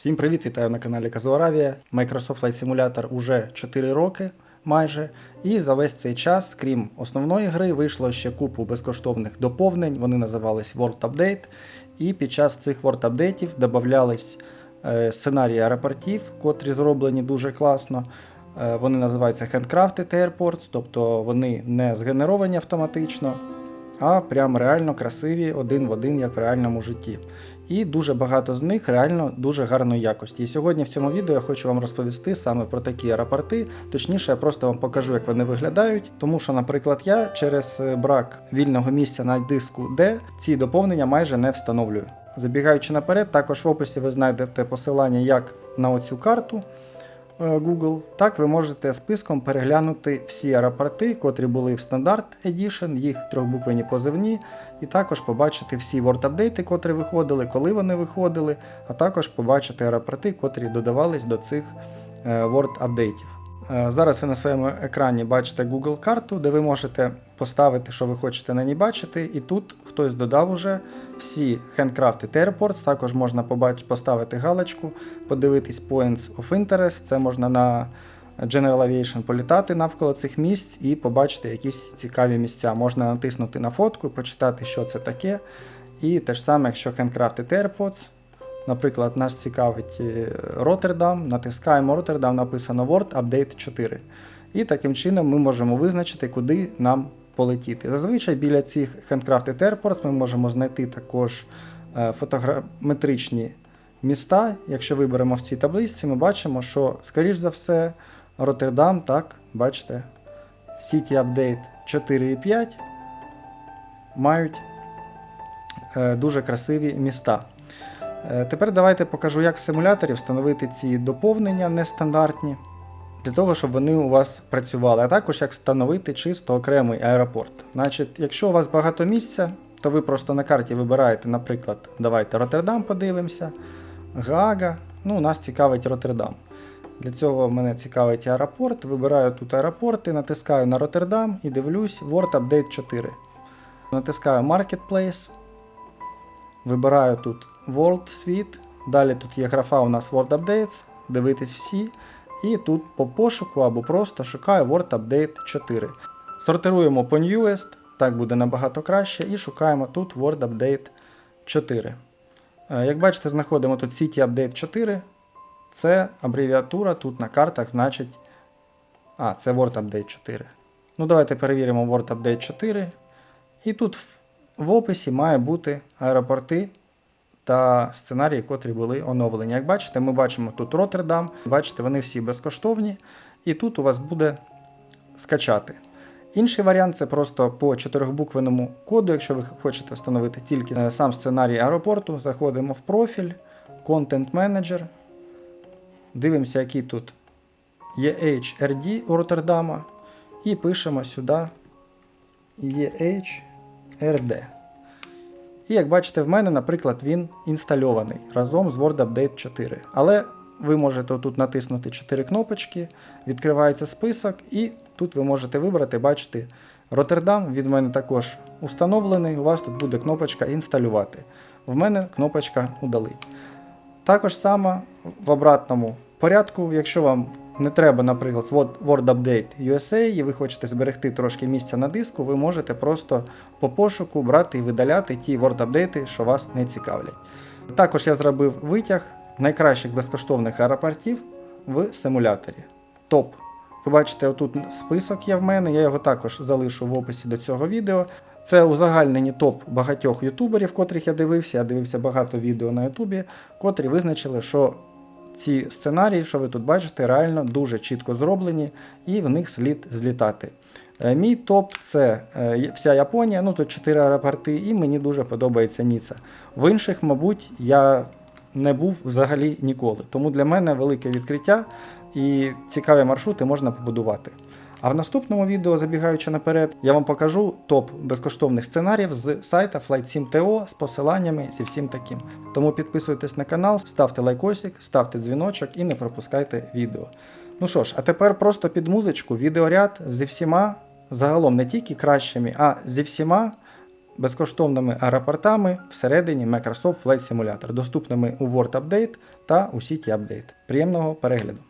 Всім привіт, вітаю на каналі Казуаравія. Microsoft Flight Simulator уже 4 роки майже. І за весь цей час, крім основної гри, вийшло ще купу безкоштовних доповнень. Вони називались World Update. І під час цих World Update додавались е, сценарії аеропортів, котрі зроблені дуже класно. Е, Вони називаються Handcrafted Airports, тобто вони не згенеровані автоматично, а прям реально красиві один в один, як в реальному житті. І дуже багато з них реально дуже гарної якості. І сьогодні в цьому відео я хочу вам розповісти саме про такі аеропорти. Точніше, я просто вам покажу, як вони виглядають. Тому що, наприклад, я через е, брак вільного місця на диску D ці доповнення майже не встановлюю. Забігаючи наперед, також в описі ви знайдете посилання як на оцю карту. Е, Google, так ви можете списком переглянути всі аеропорти, котрі були в Standard Edition, їх трьохбуквені позивні, і також побачити всі Word апдейти, котрі виходили, коли вони виходили, а також побачити аеропорти, котрі додавались до цих е, Word апдейтів. Е, Зараз ви на своєму екрані бачите Google карту, де ви можете поставити, що ви хочете на ній бачити. І тут хтось додав уже всі Handcrafted Airports, також можна поставити галочку, подивитись Points of Interest. Це можна на General Aviation політати навколо цих місць і побачити якісь цікаві місця. Можна натиснути на фотку, почитати, що це таке. І те ж саме, якщо Handcrafted Airports, Наприклад, нас цікавить е, Роттердам, натискаємо Роттердам, написано Word Update 4. І таким чином ми можемо визначити, куди нам полетіти. Зазвичай біля цих Handcrafted Airports ми можемо знайти також е, фотограметричні міста. Якщо виберемо в цій табличці, ми бачимо, що, скоріш за все, Роттердам, так, бачите, City Update 4 і 5 мають е, дуже красиві міста. Е, Тепер давайте покажу, як в симуляторі встановити ці доповнення нестандартні, для того, щоб вони у вас працювали, а також як встановити чисто окремий аеропорт. Значить, якщо у вас багато місця, то ви просто на карті вибираєте, наприклад, давайте Роттердам подивимося, Гаага, ну, нас цікавить Роттердам. Для цього мене цікавить аеропорт. Вибираю тут аеропорти, натискаю на Роттердам і дивлюсь Word Update 4. Натискаю Marketplace. Вибираю тут World Suite. Далі тут є графа у нас Word Updates, дивитись всі. І тут по пошуку або просто шукаю Word Update 4. Сортируємо по newest, так буде набагато краще, і шукаємо тут Word Update 4. Е, Як бачите, знаходимо тут City Update 4. Це абревіатура тут на картах значить. А, це Word Update 4. Ну, давайте перевіримо Word Update 4. І тут в, описі має бути аеропорти та сценарії, котрі були оновлені. Як бачите, ми бачимо тут Роттердам. Бачите, вони всі безкоштовні. І тут у вас буде скачати. Інший варіант це просто по чотирьохбуквеному коду, якщо ви хочете встановити тільки е, сам сценарій аеропорту, заходимо в профіль, Content Manager, дивимося, який тут EHRD у Роттердама, і пишемо сюди EHRD. І як бачите, в мене, наприклад, він інстальований разом з Word Update 4. Але ви можете тут натиснути 4 кнопочки, відкривається список, і тут ви можете вибрати, бачите, Роттердам від мене також установлений. У вас тут буде кнопочка інсталювати. В мене кнопочка удалить. Також само в обратному порядку, якщо вам не треба, наприклад, Word Update USA, і ви хочете зберегти трошки місця на диску, ви можете просто по пошуку брати і видаляти ті Word Update, що вас не цікавлять. Також я зробив витяг найкращих безкоштовних аеропортів в симуляторі. Топ. Ви бачите, отут список є в мене, я його також залишу в описі до цього відео. Це узагальнені топ багатьох ютуберів, котрих я дивився. Я дивився багато відео на ютубі, котрі визначили, що ці сценарії, що ви тут бачите, реально дуже чітко зроблені, і в них слід злітати. Е, Мій топ це е, вся Японія, ну тут 4 аеропорти, і мені дуже подобається Ніца. В інших, мабуть, я не був взагалі ніколи. Тому для мене велике відкриття і цікаві маршрути можна побудувати. А в наступному відео, забігаючи наперед, я вам покажу топ безкоштовних сценаріїв з сайта Flight7TO з посиланнями зі всім таким. Тому підписуйтесь на канал, ставте лайкосик, ставте дзвіночок і не пропускайте відео. Ну що ж, а тепер просто під музичку відеоряд зі всіма, загалом не тільки кращими, а зі всіма безкоштовними аеропортами всередині Microsoft Flight Simulator, доступними у Word Update та у City Update. Приємного перегляду!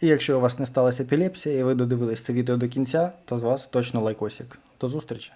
І якщо у вас не сталася епілепсія і ви додивились це відео до кінця, то з вас точно лайкосик. До зустрічі!